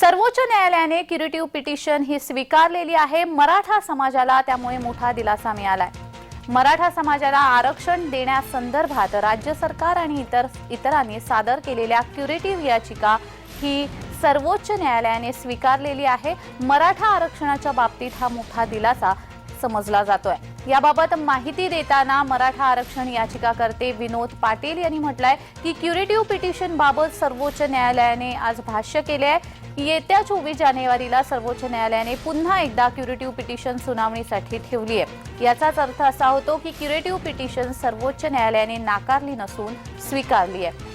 सर्वोच्च न्यायालयाने curative petition ही स्वीकारलेली आहे. मराठा समाजाला त्यामुळे मोठा दिलासा मिळालाय. मराठा समाजाला आरक्षण देण्यासंदर्भात राज्य सरकार आणि इतर इतरांनी सादर केलेल्या क्युरेटिव्ह याचिका ही सर्वोच्च न्यायालयाने स्वीकारलेली आहे. मराठा आरक्षणाच्या बाबतीत हा मोठा दिलासा समजला जातोय. याबाबत माहिती देताना मराठा आरक्षण याचिकाकर्ते विनोद पाटील यांनी म्हटलंय की क्युरेटिव्ह पिटिशन बाबत सर्वोच्च न्यायालयाने आज भाष्य केले आहे येत्या चोवीस जानेवारीला सर्वोच्च न्यायालयाने पुन्हा एकदा क्युरेटिव्ह पिटिशन सुनावणीसाठी ठेवली आहे. याचाच अर्थ असा होतो की क्युरेटिव्ह पिटिशन सर्वोच्च न्यायालयाने नाकारली नसून स्वीकारली आहे.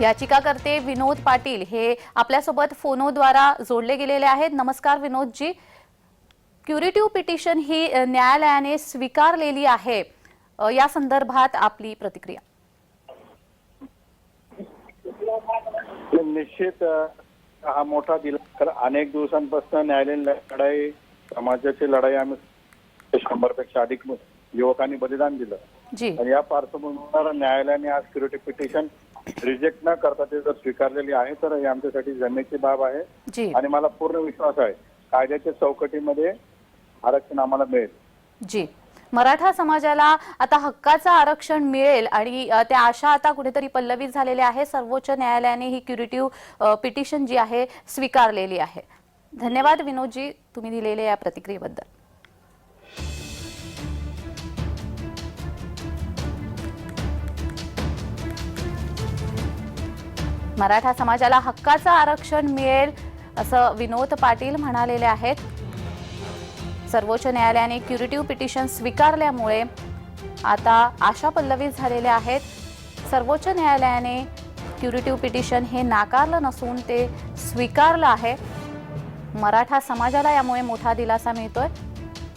याचिकाकर्ते विनोद पाटील हे आपल्यासोबत फोनोद्वारा जोडले गेलेले आहेत. नमस्कार विनोदजी. क्युरेटिव्ह पिटिशन ही न्यायालयाने स्वीकारलेली आहे. या संदर्भात आपली प्रतिक्रिया. निश्चित हा मोठा दिला तर अनेक दिवसांपासून न्यायालयीन लढाई समाजाची लढाई आम्ही शंभरपेक्षा अधिक युवकांनी बलिदान दिलं. या पार्श्वभूमीवर न्यायालयाने आज सिक्युरिटी पिटिशन रिजेक्ट न करता ते जर स्वीकारलेली आहे तर ही आमच्यासाठी जमेची बाब आहे. जी. आणि मला पूर्ण विश्वास आहे कायद्याच्या चौकटीमध्ये आरक्षण आम्हाला मिळेल. जी. मराठा समाजाला आता हक्काचं आरक्षण मिळेल आणि त्या आशा आता कुठेतरी पल्लवित झालेल्या आहे सर्वोच्च न्यायालयाने ही क्युरेटिव्ह पिटिशन जी आहे स्वीकारलेली आहे. धन्यवाद विनोदजी तुम्ही दिलेल्या या प्रतिक्रियेबद्दल. मराठा समाजाला हक्काचं आरक्षण मिळेल असं विनोद पाटील म्हणालेले आहेत. सर्वोच्च न्यायालयाने क्युरिटिव्ह पिटिशन स्वीकारल्यामुळे आता आशा पल्लवी झालेल्या आहेत. सर्वोच्च न्यायालयाने क्युरिटिव्ह पिटिशन हे नाकारलं नसून ते स्वीकारलं आहे. मराठा समाजाला यामुळे मोठा दिलासा मिळतोय.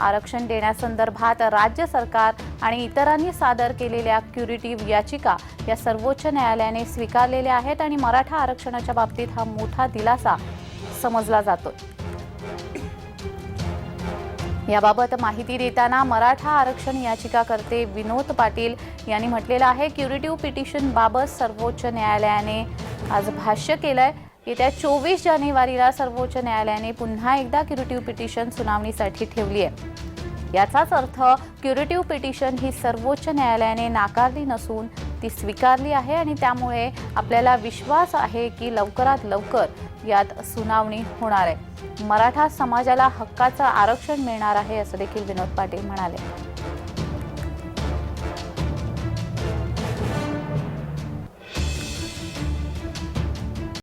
आरक्षण देण्यासंदर्भात राज्य सरकार आणि इतरांनी सादर केलेल्या क्युरिटिव्ह याचिका या सर्वोच्च न्यायालयाने स्वीकारलेल्या आहेत आणि मराठा आरक्षणाच्या बाबतीत हा मोठा दिलासा समजला जातोय. याबाबत माहिती देताना मराठा आरक्षण याचिकाकर्ते विनोद पाटील यांनी म्हटलेलं आहे क्युरिटिव्ह पिटिशन बाबत सर्वोच्च न्यायालयाने आज भाष्य केलं आहे येत्या चोवीस जानेवारीला सर्वोच्च न्यायालयाने पुन्हा एकदा क्युरेटिव्ह पिटिशन सुनावणीसाठी ठेवली आहे. याचाच अर्थ क्युरेटिव्ह पिटिशन ही सर्वोच्च न्यायालयाने नाकारली नसून ती स्वीकारली आहे आणि त्यामुळे आपल्याला विश्वास आहे की लवकरात लवकर यात सुनावणी होणार आहे. मराठा समाजाला हक्काचं आरक्षण मिळणार आहे असं देखील विनोद पाटील म्हणाले.